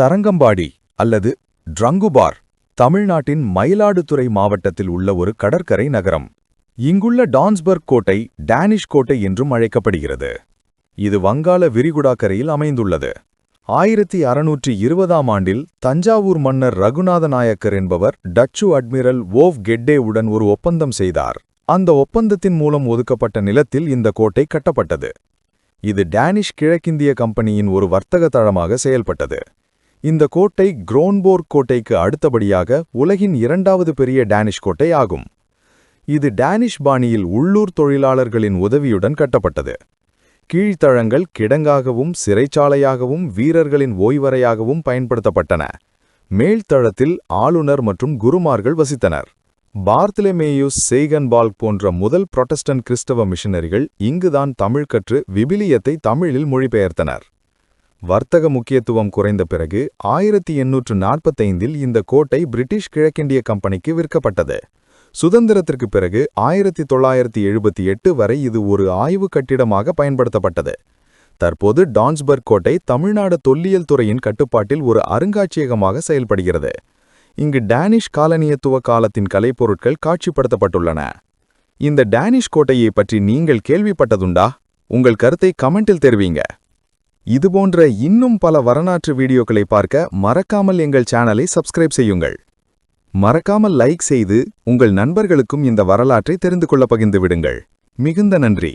தரங்கம்பாடி அல்லது ட்ரங்குபார் தமிழ்நாட்டின் மயிலாடுதுறை மாவட்டத்தில் உள்ள ஒரு கடற்கரை நகரம். இங்குள்ள டான்ஸ்பர்க் கோட்டை டேனிஷ் கோட்டை என்றும் அழைக்கப்படுகிறது. இது வங்காள விரிகுடா கரையில் அமைந்துள்ளது. ஆயிரத்தி அறுநூற்றி இருபதாம் ஆண்டில் தஞ்சாவூர் மன்னர் ரகுநாத நாயக்கர் என்பவர் டச்சு அட்மிரல் ஓவ் கெட்டேவுடன் ஒரு ஒப்பந்தம் செய்தார். அந்த ஒப்பந்தத்தின் மூலம் ஒதுக்கப்பட்ட நிலத்தில் இந்த கோட்டை கட்டப்பட்டது. இது டேனிஷ் கிழக்கிந்திய கம்பெனியின் ஒரு வர்த்தக தளமாக செயல்பட்டது. இந்த கோட்டை குரோன்போர்க் கோட்டைக்கு அடுத்தபடியாக உலகின் இரண்டாவது பெரிய டேனிஷ் கோட்டை ஆகும். இது டேனிஷ் பாணியில் உள்ளூர் தொழிலாளர்களின் உதவியுடன் கட்டப்பட்டது. கீழ்த்தளங்கள் கிடங்காகவும் சிறைச்சாலையாகவும் வீரர்களின் ஓய்வறையாகவும் பயன்படுத்தப்பட்டன. மேல்தளத்தில் ஆளுநர் மற்றும் குருமார்கள் வசித்தனர். பார்த்திலமேயுஸ் சேகன்பால்க் போன்ற முதல் புரொட்டஸ்டன்ட் கிறிஸ்தவ மிஷனரிகள் இங்குதான் தமிழ் கற்று விபிலியத்தை தமிழில் மொழிபெயர்த்தனர். வர்த்தக முக்கியத்துவம் குறைந்த பிறகு ஆயிரத்தி எண்ணூற்று நாற்பத்தைந்தில் இந்த கோட்டை பிரிட்டிஷ் கிழக்கிந்திய கம்பெனிக்கு விற்கப்பட்டது. சுதந்திரத்திற்கு பிறகு ஆயிரத்தி தொள்ளாயிரத்தி எழுபத்தி எட்டு வரை இது ஒரு ஆய்வு கட்டிடமாக பயன்படுத்தப்பட்டது. தற்போது டான்ஸ்பர்க் கோட்டை தமிழ்நாடு தொல்லியல் துறையின் கட்டுப்பாட்டில் ஒரு அருங்காட்சியகமாக செயல்படுகிறது. இங்கு டேனிஷ் காலனியத்துவ காலத்தின் கலைப்பொருட்கள் காட்சிப்படுத்தப்பட்டுள்ளன. இந்த டேனிஷ் கோட்டையை பற்றி நீங்கள் கேள்விப்பட்டதுண்டா? உங்கள் கருத்தை கமெண்டில் தெரிவிங்க. இதுபோன்ற இன்னும் பல வரலாற்று வீடியோக்களை பார்க்க மறக்காமல் எங்கள் சேனலை சப்ஸ்கிரைப் செய்யுங்கள். மறக்காமல் லைக் செய்து உங்கள் நண்பர்களுக்கும் இந்த வரலாற்றை தெரிந்து கொள்ள பகிர்ந்து விடுங்கள். மிகுந்த நன்றி.